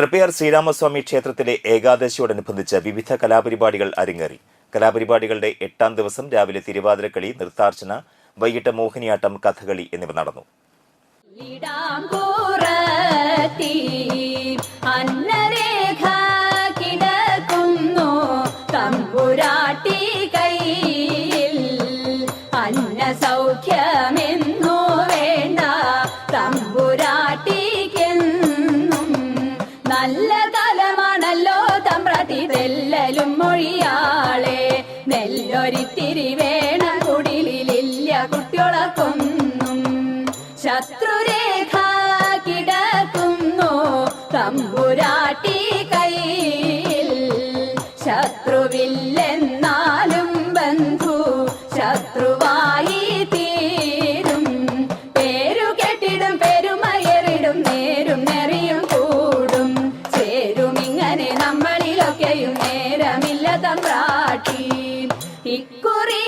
തൃപ്പയാർ ശ്രീരാമസ്വാമി ക്ഷേത്രത്തിലെ ഏകാദശിയോടനുബന്ധിച്ച് വിവിധ കലാപരിപാടികൾ അരങ്ങേറി. കലാപരിപാടികളുടെ എട്ടാം ദിവസം രാവിലെ തിരുവാതിരക്കളി നൃത്താർച്ചന വൈകിട്ട് മോഹിനിയാട്ടം കഥകളി എന്നിവ നടന്നു. ഇടാമ്പൂറത്തി നല്ല കാലമാണല്ലോ തമ്പ്രാട്ടി തെല്ലലും മൊഴിയാളെ. നെല്ലൊരിത്തിരി വേണം കുടിലില്ല കുട്ടികളൊക്കൊന്നും. ശത്രുരേഖ കിടക്കുന്നു തമ്പുരാട്ടി കയ്യിൽ. ശത്രുവില്ലെന്നാലും ഇങ്ങനെ നമ്മളിലൊക്കെയും നേരമില്ല തമ്പ്രാട്ടി. ഇക്കുറി